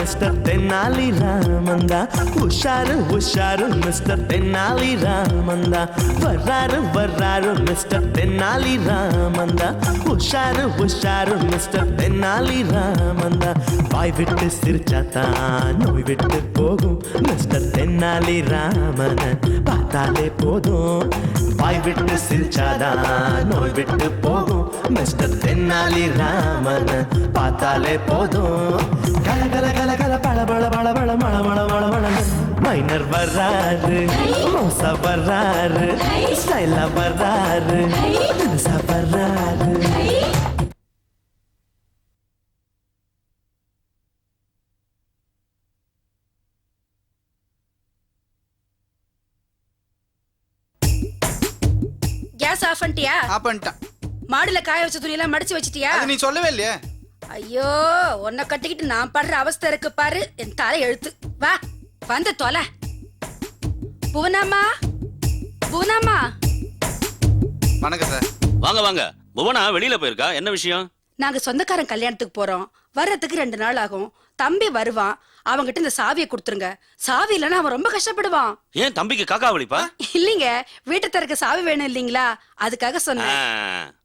Mister Tenali ராமந்தா உஷாரு உஷாரு mister Tenali ராமந்தா வர்றாரு வர்றாரு மிஸ்டர் தென்னாலி ராமந்தா உஷாரு உஷாரு மிஸ்டர் தென்னாலி ராமந்தா வாய் விட்டு சிரிச்சாத்தான் நோய் விட்டு போகும் மிஸ்டர் தென்னாலி ராமன் பார்த்தாலே போதும். வாய் விட்டு சிரிச்சாதான் நோய் விட்டு போகும். மிஸ்டர் தென்னாலி ராமன் பார்த்தாலே போதும். கல கல கல கல பழ பழ பழ பழ மழ மழ மழ மழ மைனர் வர்றாரு மோசா வர்றாரு ஸ்டைலா வர்றாரு தினுசா வர்றாரு. கேஸ் ஆஃப் பண்ணிட்டியா? ஆப் பண்ணிட்டான். மாடுல காய வச்ச துணி எல்லாம் மடிச்சு வச்சிட்டியா? அது நீ சொல்லவே இல்லையே. ஐயோ உன்னை கட்டிக்கிட்டு நான் படுற அவஸ்தை இருக்கு பாரு. என் தலை எழுத்து. வா வந்து தொலை. புவனாமா புவனாமா வணக்கம் சார். வாங்க வாங்க. புவனா வெளியில போயிருக்கா? என்ன விஷயம்? நாங்க சொந்தக்காரன் கல்யாணத்துக்கு போறோம். வர்றதுக்கு ரெண்டு நாள் ஆகும். தம்பி வருவான். அவன்கிட்ட இந்த சாவியை கொடுத்துருங்க. சாவி இல்லைன்னா அவன் ரொம்ப கஷ்டப்படுவான். ஏன் தம்பிக்கு காக்கா வலிப்பா? இல்லைங்க வீட்டை திறக்க சாவி வேணும் இல்லீங்களா? அதுக்காக சொன்னேன்.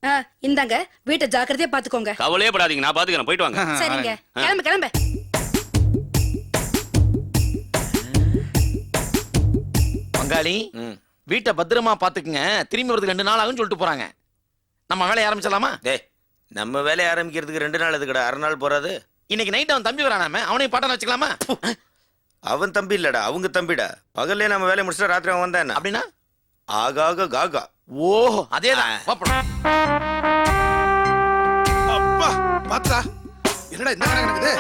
ஆ, இந்தாங்க வீட்டை ஜாக்கிரதையா பாத்துக்கோங்க. கவலையே படாதீங்க நான் பாத்துக்கிறேன். போயிட்டு வாங்க. சரிங்க. கிளம்பு கிளம்பு. பங்காளி வீட்டை பத்திரமா பாத்துக்குங்க. திரும்பி வரதுக்கு ரெண்டு நாள் ஆகும்னு சொல்லிட்டு போறாங்க. நம்ம வேலையை ஆரம்பிச்சலாமா டேய் நம்ம வேலையை ஆரம்பிக்கிறதுக்கு ரெண்டு நாள் எதுக்குடா? அரை நாள் போறாது. இன்னைக்கு நைட் அவன் தம்பி வரானாம அவனையும் பாட்டம் வச்சுக்கலாமா? அவன் தம்பி இல்லடா அவங்க தம்பிடா. பகல்லே நம்ம வேலையை முடிச்சுட்டு ராத்திரி அவன் வந்தா என்ன அப்படின்னா ஆகாக காகா. ஓஹோ. அதேதான். அப்பா பாத்தா. என்னடா இந்த கணக்கு நடக்குது?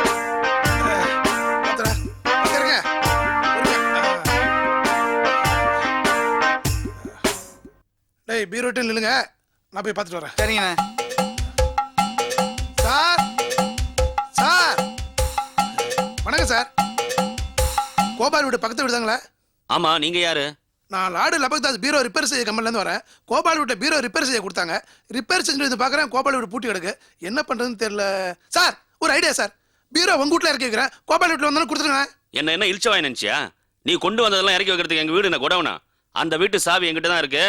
டேய் பீரோட்டு நில்லுங்க. நான் போய் பார்த்துட்டு வரேன். சரிங்கண்ணே. வணக்கம் சார்? கோபால் வீடு பக்கத்து வீடு தாங்களே ஆமா நீங்க யாரு? நான் லாடு லபக்தாஸ் பீரோ ரிப்பேர் செய்ய கம்பெனிலேருந்து வரேன். கோபால் வீட்டை பீரோ ரிப்பேர் செய்ய கொடுத்தாங்க. ரிப்பேர் செஞ்சு வந்து பார்க்குறேன் கோபால் வீடு பூட்டி கிடக்கு. என்ன பண்ணுறதுன்னு தெரியல. சார் ஒரு ஐடியா சார். பீரோ உங்க வீட்டில் இறக்கி வைக்கிறேன். கோபால் வீட்டில் வந்தாலும் கொடுத்துருங்க. என்ன என்ன இழிச்சவாய் நினைச்சியா? நீ கொண்டு வந்ததெல்லாம் இறக்கி வைக்கிறதுக்கு எங்க வீடு என்ன குடவுனா? அந்த வீட்டு சாவி என்கிட்ட தான் இருக்கு.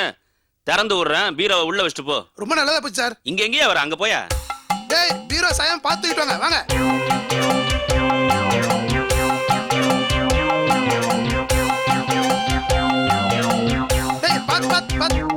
திறந்து விடுறேன் பீரோவை உள்ள வச்சுட்டு போ. ரொம்ப நல்லதா போச்சு சார். இங்க எங்கேயா வர அங்க போயா? டேய் பீரோ சாயம் பார்த்துக்கிட்டு வாங்க வாங்க. பாத்து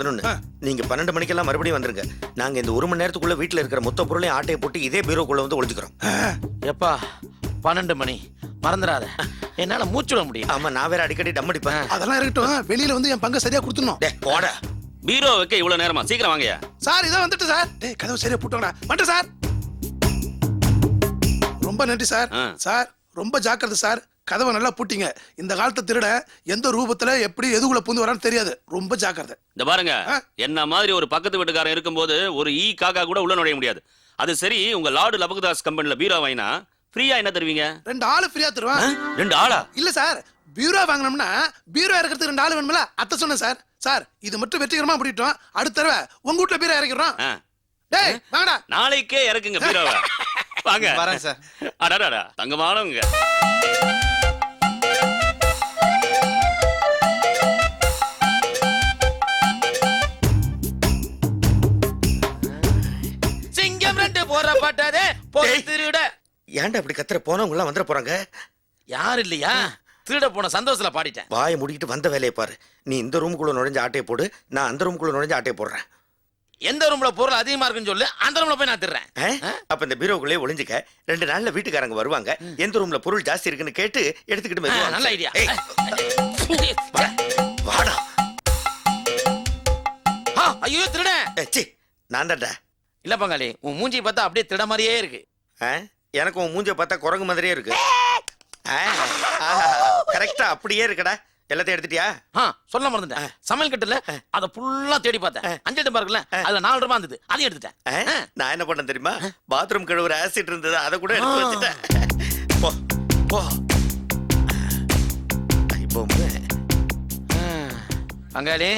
கரெக்டா பதினொன்னு. ஆ. நீங்க பன்னெண்டு மணிக்கெல்லாம் மறுபடியும் வந்துருங்க. நாங்க இந்த ஒரு மணி நேரத்துக்குள்ள வீட்டுல இருக்கிற மொத்த பொருளையும் ஆட்டையை போட்டு இதே பீரோக்குள்ள வந்து ஒளிஞ்சுக்கிறோம். எப்பா பன்னெண்டு மணி. மறந்துடாத. என்னால மூச்சு விட முடியும் ஆமா நான் வேற அடிக்கடி டம் அடிப்பேன். அதெல்லாம் இருக்கட்டும். வெளியில வந்து என் பங்கு சரியா கொடுத்துடணும். டே போட. பீரோ வைக்க இவ்வளவு நேரமா? சீக்கிரம் வாங்கயா சார் இதான் வந்துட்டு சார். டேய் கதவு சரியா போட்டோங்கடா வந்துட்டு சார். ரொம்ப நன்றி சார். ஆ. சார் ரொம்ப ஜாக்கிரதை சார். கதவை நல்லா பூட்டிங்க. இந்த காலத்து திருட எந்த ரூபத்துல எப்படி எதுக்குள்ள பூந்து வரான்னு தெரியாது. ரொம்ப ஜாக்கிரதை. இந்த பாருங்க. என்ன மாதிரி ஒரு பக்கத்து வீட்டுக்காரன் இருக்கும்போது ஒரு ஈ காக்கா கூட உள்ள நுழைய முடியாது. அது சரி உங்க லார்டு லபகுதாஸ் கம்பெனில பீரோ வாங்கினா ஃப்ரீயா என்ன தருவீங்க? ரெண்டு ஆளு ஃப்ரீயா தருவான். ரெண்டு ஆளா? இல்ல சார் பீரோ வாங்கினோம்னா பீரோ இறக்கிறதுக்கு ரெண்டு ஆள் வேணும்ல அத்தை சொன்னேன் சார். சார் இது மட்டும் வெற்றிகரமா முடிட்டோம் அடுத்த தடவை உங்க வீட்ல பீரோ இறக்கிறோம் ஆ. டேய் வாங்கடா. நாளைக்கே இறக்குங்க பீரோவை. வாங்க. வரேன் சார். அடாடா தங்கமானவங்க. ரெண்டு போறப்பட்டதே போய். திருட ஏன்டா இப்படி கத்துற? போனவங்க எல்லாம் வந்துட போறாங்க. யார் இல்லையா? திருட போன சந்தோஷத்துல பாடிட்டேன். வாயை முடிக்கிட்டு வந்த வேலையை பாரு. நீ இந்த ரூமுக்குள்ள நுழைஞ்ச ஆட்டையை போடு. நான் அந்த ரூமுக்குள்ள நுழைஞ்ச ஆட்டையை போடுறேன். எந்த ரூம்ல பொருள் அதிகமா இருக்குன்னு சொல்லு. அந்த ரூம்ல போய் நான் திருறேன்? அப்ப இந்த பீரோக்குள்ளே ஒளிஞ்சுக்க. ரெண்டு நாள்ல வீட்டுக்காரங்க வருவாங்க. எந்த ரூம்ல பொருள் ஜாஸ்தி இருக்குன்னு கேட்டு எடுத்துக்கிட்டு நல்ல. ஐடியா வாடா. ஐயோ சீ. நான் தான்டா. இல்ல பங்காளி உன் மூஞ்சி பார்த்தா அப்படியே திட மாதிரியே இருக்கு? எனக்கு உன் மூஞ்ச பார்த்தா குரங்கு மாதிரியே இருக்கு. கரெக்டா அப்படியே இருக்குடா. எல்லாத்தையும் எடுத்துட்டியா? ஆ சொல்ல மறந்துட்டேன். சமையல் கட்டுல அத ஃபுல்லா தேடி பார்த்தேன். அஞ்சு டப்பா இருக்குல்ல அதுல நாலு ரூபாய் இருந்தது அதையும் எடுத்துட்டேன்? நான் என்ன பண்ணேன் தெரியுமா? பாத்ரூம் கழுவுற ஆசிட் இருந்தது அதை கூட எடுத்து வச்சுட்டேன். போ போ. இப்போ. பங்காளி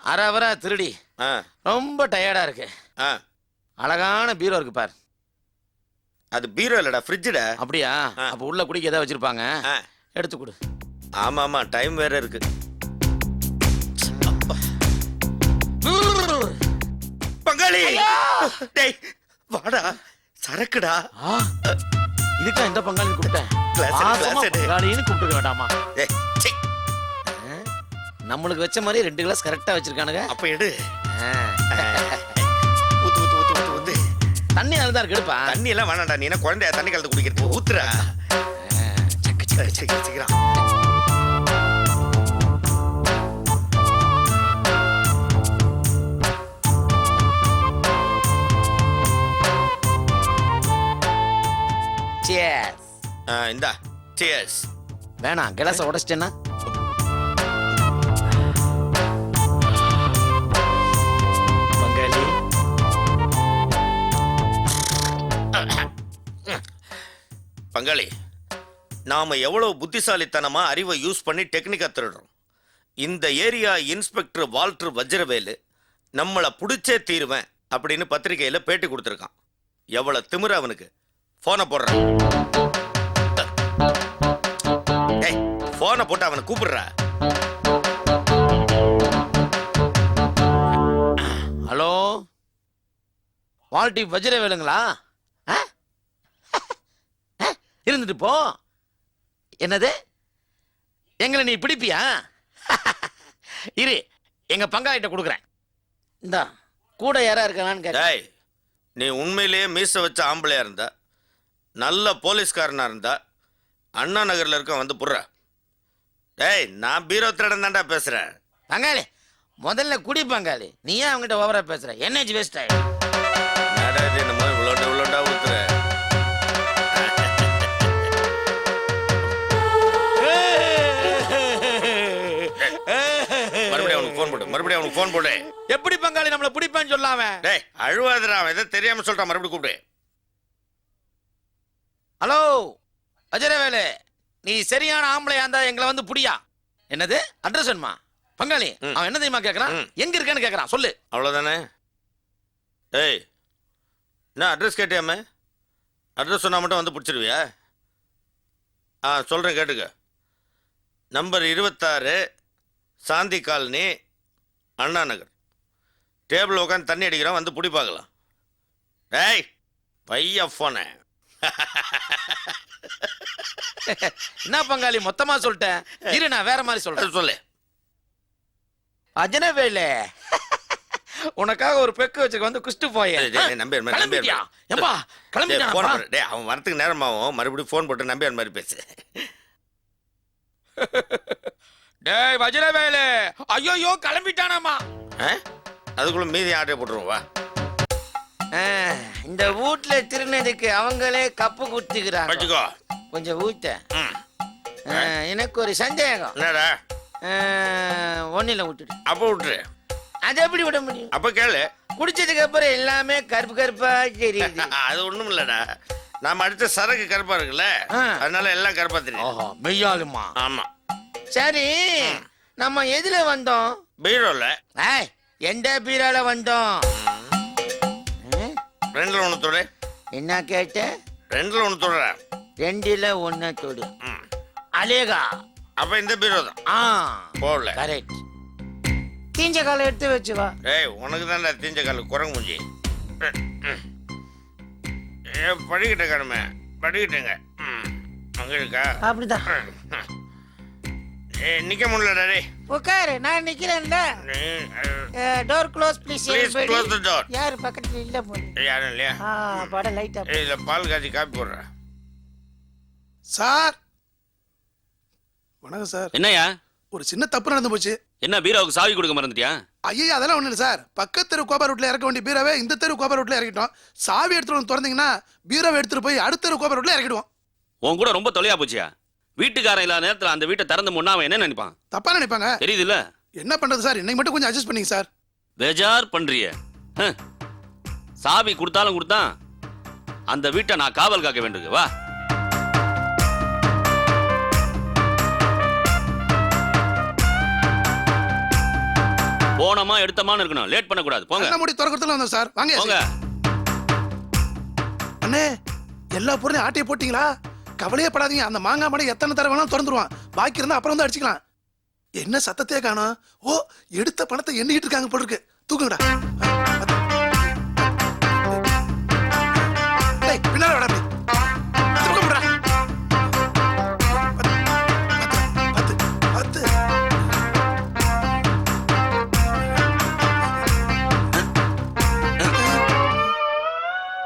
அரை அவரா திருடி. ரொம்ப டயர்டா இருக்கு. ஆ. அழகான பீரோ இருக்கு பாரு. அது பீரோ இல்லடா ஃப்ரிட்ஜுடா? அப்படியா. அப்ப உள்ள குடிக்க ஏதாவது வச்சிருப்பாங்க? ஆ. எடுத்து கொடு. ஆமா ஆமா டைம் வேற இருக்கு. பங்காளி! டேய் வாடா சரக்குடா. ஆ, இதுக்கா இந்த பங்காளி கூப்பிட்டேன். Glass எடு, பாசமா glass எடு. பங்காளின்னு வேண்டாமா? சீ, நம்மளுக்கு வச்ச மாதிரி ரெண்டு கிளாஸ் கரெக்டா வச்சிருக்கானுங்க. அப்ப எடு. ஆ. தண்ணி நல்லா இருக்கு எடுப்பா. தண்ணி எல்லாம் வேணாம்டா நீ என்ன குழந்தைய? தண்ணி கலந்து குடிக்கிறது ஊத்துறா. சீக்கிரம், சீக்கிரம். ஆ, இந்தா. சியர்ஸ் வேணாம் கிளாஸை உடைச்சிட்டேன்னா? பங்காளி நாம எவ்வளோ புத்திசாலித்தனமா அறிவை யூஸ் பண்ணி டெக்னிக்கா திருடுறோம் இந்த ஏரியா இன்ஸ்பெக்டர் வால்ட்ரு வஜ்ரவேலு நம்மளை பிடிச்சே தீருவேன் அப்படின்னு பத்திரிகையில் பேட்டி கொடுத்துருக்கான். எவ்வளோ திமிர அவனுக்கு. ஃபோனை போடுறான் ஏய் ஃபோனை போட்டு அவனை கூப்பிடுற. ஹலோ? வால்டி வஜ்ரவேலுங்களா? ஆ? இருந்துட்டு போ. என்னது? எங்களை நீ பிடிப்பியா? இரு எங்க பங்காளிட்ட கொடுக்குறேன். இந்தா கூட யாரா இருக்கானான்னு கேட்டேன் டேய் நீ உண்மையிலேயே மீச வச்ச ஆம்பளையா இருந்தா நல்ல போலீஸ்காரனா இருந்தா அண்ணா நகர்ல இருக்க வந்து புடுற. டேய் நான் பீரோ திருடன் தான்டா பேசுறேன். பங்காளி முதல்ல குடி பங்காளி. நீ ஏன் அவங்ககிட்ட ஓவரா பேசுற. என்னேஜ் வேஸ்ட் ஆயிடும் அவனுக்கு ஃபோன் போடு. எப்படி பங்காளி நம்மள பிடிப்பான்னு சொல்லாம? டேய் அழுவாதடா அவன் எதை தெரியாம சொல்றான் மறுபடியும் கூப்பிடு. ஹலோ அஜரவேலு நீ சரியான ஆம்பளையா இருந்தா எங்களை வந்து புடியா? என்னது? அட்ரஸ் வேணுமா? பங்காளி. அவன் என்ன தெரியுமா கேக்குறான்? ம். எங்க இருக்கேன்னு கேக்குறான் சொல்லு. அவ்வளோதானே டேய் என்ன அட்ரஸ் கேட்டியாமே? அட்ரஸ் சொன்னா மட்டும் வந்து பிடிச்சிருவியா? ஆ சொல்கிறேன் கேட்டுக்க. நம்பர் இருபத்தாறு சாந்தி காலனி அண்ணா நகர். டேபிள் உட்காந்து தண்ணி அடிக்கிறோம் வந்து பிடி பார்க்கலாம். டேய் பைய ஃபோனை என்ன பங்காளி மொத்தமா சொல்லிட்டேன். இரு நான் வேற மாதிரி சொல்றேன். சொல்லு. அஜனவேலு உனக்காக ஒரு பெக்கு வச்சுக்க வந்து குஷ்டு போய் நம்பியார் மாதிரி, டேய், கிளம்பிட்டியா phone போடு. டேய் அவன் வரத்துக்கு நேரமாகும். மறுபடியும் ஃபோன் போட்டு நம்பியார் மாதிரி பேசு. டேய் வஜ்ரவேலு. ஐயோ கிளம்பிட்டானாமா. ஆ? அதுக்குள்ள மீதி ஆர்டர் போட்டுருவோம் வா. இந்த வீட்ல திருநதுக்கு அவங்களே கப்பு குடுத்துக்கிறாங்க. வச்சுக்கோ. கொஞ்சம் ஊத்த. ம். எனக்கு ஒரு சந்தேகம். என்னடா? ஒன்னில விட்டுடு. அப்போ விட்டுரு. அது எப்படி விட முடியும்? அப்ப கேளு. குடிச்சதுக்கு அப்புறம் எல்லாமே கருப்பு கருப்பா தெரியுது. அது ஒண்ணும் இல்லடா. நாம அடிச்ச சரக்கு கருப்பா இருக்குல்ல? ஆ. அதனால எல்லாம் கருப்பா தெரியும். மெய்யாலுமா ஆமா. சரி நம்ம எதுல வந்தோம்? பீரோல. ஏய் எந்த பீரால வந்தோம்? ரெண்டுல ஒண்ணு தொடு. என்ன கேட்ட? ரெண்டுல ஒண்ணு தொடுற ரெண்டுல ஒன்ன தொடு. அலேகா அப்ப இந்த பீரோ தான். ஆ போடல. கரெக்ட் தீஞ்ச காலை எடுத்து வச்சு வா. ஏய் உனக்கு தான்டா தீஞ்ச கால குரங்கு மூஞ்சி. படிக்கிட்ட கடமை படிக்கிட்டேங்க. அங்க இருக்கா? அப்படிதான். நிக்க முடியலடா டேய். உட்காரு நான் நிக்கிறேன்ல door close please Please close the door. யார் பக்கத்துல இல்ல போடு யாரும் இல்லையா? ஆ பட லைட்டா ஏய் இல்ல பால் காய்ச்சி காப்பி போடுறேன் சார். வணக்கம் சார். என்னய்யா? ஒரு சின்ன தப்பு நடந்து போச்சு. என்ன பீரோவுக்கு சாவி கொடுக்க மறந்துட்டியா? ஐயா அதெல்லாம் ஒண்ணு இல்லை சார். பக்கத்து தெரு கோபா ரூட்ல இறக்க வேண்டிய பீரோவை இந்த தெரு கோபா ரூட்ல இறக்கிட்டோம். சாவி எடுத்துட்டு வந்து திறந்தீங்கன்னா பீரோவை எடுத்துட்டு போய் அடுத்த தெரு கோபா ரூட்ல இறக்கிடுவோம். உன் கூட ரொம்ப தொலையா போச்சியா? வீட்டுக்காரன் இல்லாத நேரத்துல அந்த வீட்டை திறந்து முன்னா அவன் என்ன நினைப்பான்? தப்பா நினைப்பாங்க. தெரியுதுல்ல? என்ன பண்றது சார்? இன்னைக்கு மட்டும் கொஞ்சம் அட்ஜஸ்ட் பண்ணீங்க சார். பேஜார் பண்றிய. ஹம். சாவி கொடுத்தாலும் கொடுத்தான். அந்த வீட்டை நான் காவல் காக்க வேண்டியது. வா. போனமா எடுத்தமான்னு இருக்கணும். லேட் பண்ணக்கூடாது. போங்க. அண்ணா முடி திறக்கிறதுல வந்தோம் சார். வாங்க போங்க. அண்ணே எல்லா பொருளையும் ஆட்டையை போட்டீங்களா? கவலையே படாதீங்க அந்த மாங்காய் மடை எத்தனை தடவை வேணாலும் திறந்துருவான் பாக்கி இருந்தா அப்புறம் வந்து அடிச்சுக்கலாம் என்ன சத்தத்தையே காணும் ஓ எடுத்த பணத்தை எண்ணிக்கிட்டு இருக்காங்க போல இருக்கு தூக்குங்கடா பின்னால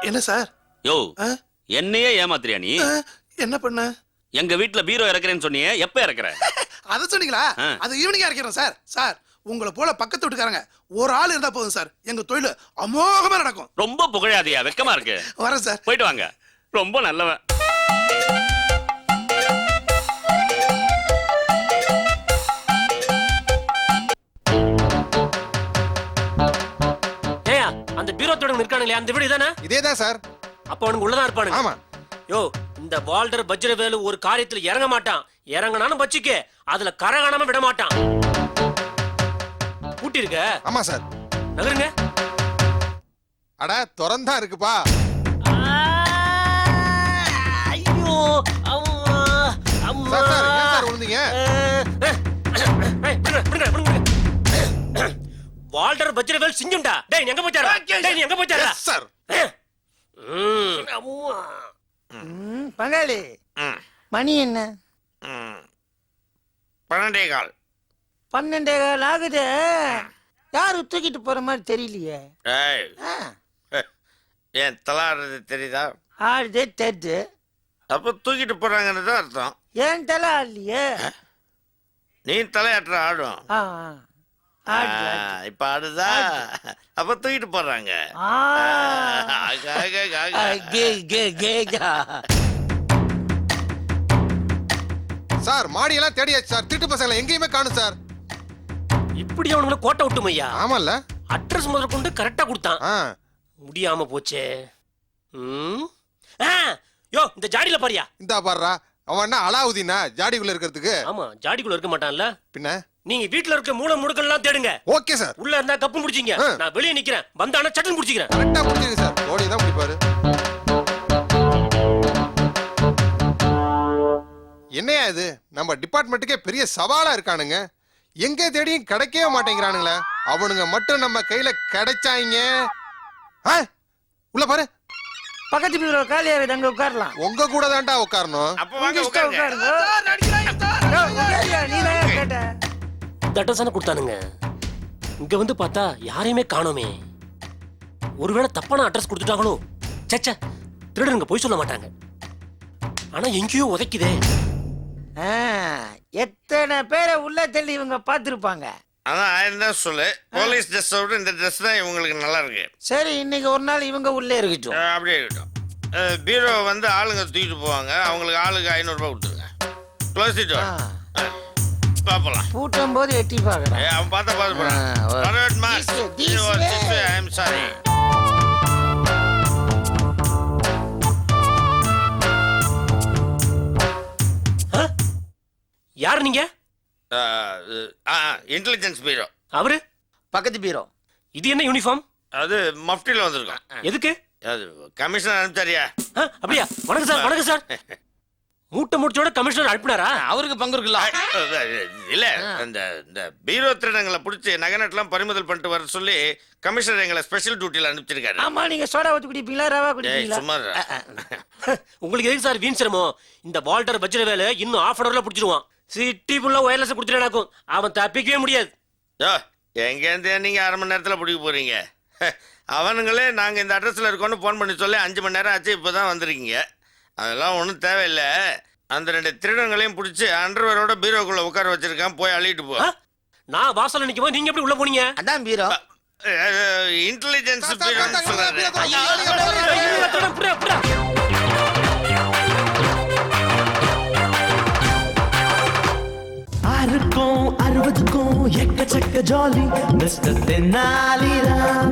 என்ன சார் யோ என்னையே ஏமாத்துறியா நீ என்ன பண்ண? எங்க வீட்டுல பீரோ இறக்குறேன்னு சொன்னியே எப்ப இறக்குற? அதை சொன்னீங்களா. அது ஈவினிங்கா இருக்கிறோம் சார் சார் உங்களை போல பக்கத்து வீட்டுக்காரங்க ஒரு ஆள் இருந்தா போதும் சார் எங்க தொழில் அமோகமா நடக்கும். ரொம்ப புகழாதியா வெக்கமா இருக்கு. வரேன் சார் போயிட்டு வாங்க. ரொம்ப நல்லவன். ஏயா அந்த பீரோ தொடங்க இருக்கானுங்களே அந்த வீடு தானே இதேதான் சார் அப்ப அவனுக்கு உள்ளதான் இருப்பானுங்க. ஆமா. யோ இந்த வால்டர் வஜ்ரவேலு ஒரு காரியத்துல இறங்க மாட்டான். இறங்கினாலும் வச்சுக்க அதுல கரகாணாம விட மாட்டான். பூட்டி இருக்க ஆமா சார். நகருங்க. அட திறந்தா இருக்குப்பா. ஐயோ அம்மா அம்மா. சார் சார் ஏன் சார் விழுந்தீங்க வால்டர் வஜ்ரவேல் சிங்கம்டா டேய் நீ எங்க போச்சாரா டேய் நீ எங்க போச்சாரா எஸ் சார் அம்மா. ம், பங்காளி. ம், மணி என்ன? ம். பன்னெண்டே கால். பன்னெண்டே கால் ஆகுது. யாரு தூக்கிட்டு போற மாதிரி தெரியலையே? ஏய், ஆ, என் தலாடுறது தெரியுதா? ஆடுதே தெரிது. அப்ப தூக்கிட்டு போறாங்கன்னு தான் அர்த்தம். ஏன் தலை ஆடலையே நீ தலையாட்டுற ஆடும் ஆ, ஆ. இப்ப ஆடுதா? அப்ப தூக்கிட்டு போறாங்க. ஆ. ஆக, ஆக, ஆக. ஆ, கே, கே, கேஜா. சார் மாடியெல்லாம் தேடியாச்சு சார். திட்டு பசங்களை எங்கேயுமே காணும் சார். இப்படி அவனுங்களை கோட்டை விட்டுமையா ஆமால்ல. அட்ரஸ் முதல் கொண்டு கரெக்டா கொடுத்தான். ஆ. முடியாம போச்சே. யோ இந்த ஜாடியில பாரியா. இந்தா பாடுறா அவன் என்ன அலாவுதீனா? ஜாடிக்குள்ள இருக்கிறதுக்கு. ஆமா ஜாடிக்குள்ள இருக்க மாட்டான்ல. பின்ன? நீங்க வீட்ல இருக்க மூளை முடுக்கெல்லாம் தேடுங்க. Okay sir. உள்ள இருந்தா கப்பு முடிச்சீங்க. ஆ. நான் வெளியே நிக்கிறேன். வந்தானா சட்டன் முடிச்சிக்கிறேன் கரெக்டா முடிச்சிருங்க சார். ஓடி தான் முடிப்பாரு. என்னையா இது? நம்ம டிபார்ட்மெண்ட்டுக்கே பெரிய சவாலா இருக்கானுங்க. எங்க தேடியும் கிடைக்கவே மாட்டேங்கிறானுங்களே. அவனுங்க மட்டும் நம்ம கையில கிடைச்சாங்க. ஆ, உள்ள பாரு. பக்கத்து பீரோ காலியா இருக்குது அங்க உட்காரலாம். உங்க கூட தான்டா உட்காரணும். அப்ப வாங்க உட்காருங்க. நீ தான் கேட்ட? இந்த அட்ரஸ் தானே கொடுத்தானுங்க. இங்க வந்து பார்த்தா யாரையுமே காணோமே. ஒருவேளை தப்பான அட்ரஸ் கொடுத்துட்டாங்களோ? சச்ச திருடனுங்க போய் சொல்ல மாட்டாங்க. ஆனா எங்கேயோ உதைக்குதே. ஆ, எத்தனை பேரை உள்ள தள்ளி இவங்க பார்த்திருப்பாங்க? அதான் ஆயிரம் தான் சொல்லு. போலீஸ் ட்ரெஸ் விட இந்த ட்ரெஸ் தான் இவங்களுக்கு நல்லா இருக்கு. சரி இன்னைக்கு ஒரு நாள் இவங்க உள்ளே இருக்கட்டும். அப்படியே இருக்கட்டும். பீரோ வந்து ஆளுங்க தூக்கிட்டு போவாங்க. அவங்களுக்கு ஆளுக்கு ஐநூறுரூபா கொடுத்துருங்க. க்ளோஸ் ஆ, பார்ப்பலாம் பூட்டும் போது எட்டி பாக்குறேன் ஏ அவன் பார்த்தா பார்த்து way, I am sorry. யாரு நீங்க? இன்டெலிஜென்ஸ் பீரோ அவரு? பக்கத்து பீரோ இது என்ன யூனிஃபார்ம் அது மஃப்டியில் வந்திருக்கோம். எதுக்கு? அது கமிஷனர் அனுப்பிச்சாரியா? ஆ, அப்படியா? வணக்கம் சார் வணக்கம் சார். மூட்டை முடிச்சோட கமிஷனர் அனுப்பினாரா? அவருக்கு பங்கு இருக்குல்ல. இல்ல இந்த இந்த பீரோ திருடங்களை பிடிச்சி நகநட்டெல்லாம் பறிமுதல் பண்ணிட்டு வர சொல்லி கமிஷனர் எங்களை ஸ்பெஷல் டியூட்டியில் அனுப்பிச்சிருக்காரு. ஆமா நீங்க சோடா ஊத்தி குடிப்பீங்களா ரவா குடிப்பீங்களா? சும்மா. உங்களுக்கு எதுக்கு சார் வீண் சிரமம்? இந்த வால்டர் வஜ்ர வேலை இன்னும் ஆஃப் அன் அவர்ல பிடிச்சிருவான். சிட்டி ஃபுல்லா ஒயர்லெஸ் கொடுத்துட்டாக்கும் அவன் தப்பிக்கவே முடியாது. எங்கேருந்து நீங்க அரை மணி நேரத்தில் பிடிக்க போறீங்க? அவனுங்களே நாங்க இந்த அட்ரஸ்ல இருக்கோம்னு ஃபோன் பண்ணி சொல்லி அஞ்சு மணி நேரம் ஆச்சு இப்பதான் வந்திருக்கீங்க. அதெல்லாம் ஒன்றும் தேவையில்லை. அந்த ரெண்டு திருடங்களையும் பிடிச்சி அண்டர்வேரோட பீரோக்குள்ள உட்கார வச்சிருக்கான் போய் அள்ளிட்டு போ? நான் வாசல்ல நிக்கும் போது நீங்க எப்படி உள்ள போனீங்க? அதான் பீரோ. இன்டெலிஜென்ஸ். ஆறுக்கும் அறுபதுக்கும் எக்கச்சக்க ஜாலி. மிஸ்டர் தென்னாலிராம்.